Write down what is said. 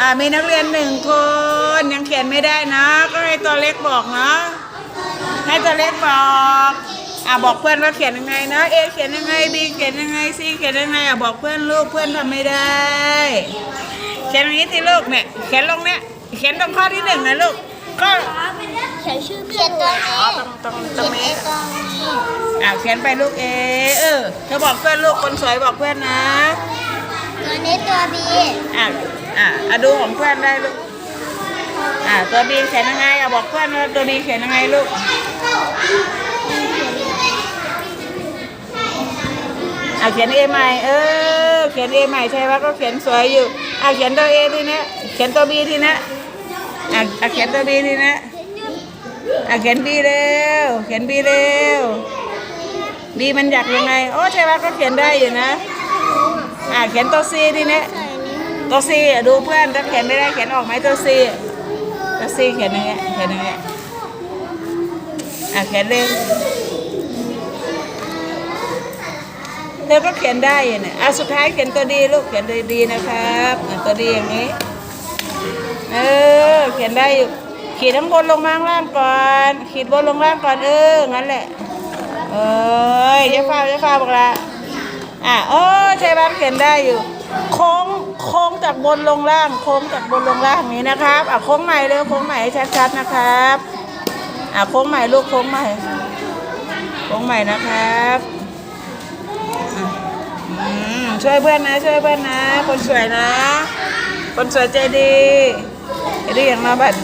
อ่ามีนักเรียนหนึ่งคนยังเขียนไม่ได้นะ ก็ให้ตัวเล็กบอกเนาะให้ตัวเล็กบอกอ่าบอกเพื่อนว่าเขียนยังไงนะเอเขียนยังไงบีเขียนยังไงซีเขียนยังไงอะบอกเพื่อนลูกเพื่อนทำไม่ได้ เขียนอย่างนี้ที่ลูกเนี่ยเขียนลงเนี่ยเขียนตรงข้อที่หนึ่งนะลูกก็เขียนชื่อเขียนตัวนี้อ๋อตรงตรงตรงนี้ตรงนี้อ่าเขียนไปลูกเอเออเธอบอกเพื่อนลูกคนสวยบอกเพื่อนนะตัวนี้ อะอะอะดูของเพื่อนได้ลูกอะตัวบีเขียนยังไงอะบอกเพื่อนว่าตัวบีเขียนยังไงลูกอะเขียนเอใหม่เออเขียนเอใหม่ใช่ว่าก็เขียนสวยอยู่อะเขียนตัวเอทีเนี้ยเขียนตัวบีทีเนี้ยอะอะเขียนตัวบีทีเนี้ยอะเขียนบีเร็วเขียนบีเร็วบีมันอยากยังไงโอ้ใช่ว่าก็เขียนได้อยู่นะอะเขียนตัวซีทีเนี้ยใส่นี้ ตัวซีดูเพื่อนถ้าเขียนไม่ได้เขียนออกไหมตัวซีตัวซีเขียนอย่างเงี้ยเขียนอย่างเงี้ยอะเขียนเร็วเธอก็เขียนได้เนี่ยอะสุดท้ายเขียนตัวดีลูกเขียนตัวดีนะครับตัวดีอย่างนี้เออเขียนได้อยู่ขีดทั้งบนลงมาข้างล่างก่อน ขีดบนลงล่างก่อนเอองั้นแหละเอ้ยอย่าฟ้าวอย่าฟ้าวบอกละอะโอ้ใช่บ้านเขียนได้อยู่โค้ง โค้งจากบนลงล่าง โค้งจากบนลงล่างนี้นะครับอะโค้งใหม่เร็วโค้งใหม่ให้ชัดๆนะครับอะโค้งใหม่ลูกโค้งใหม่ โค้งใหม่นะครับอืมช่วยเพื่อนนะช่วยเพื่อนนะ คนสวยนะ คนสวยใจดีใจดีย่างมาบัด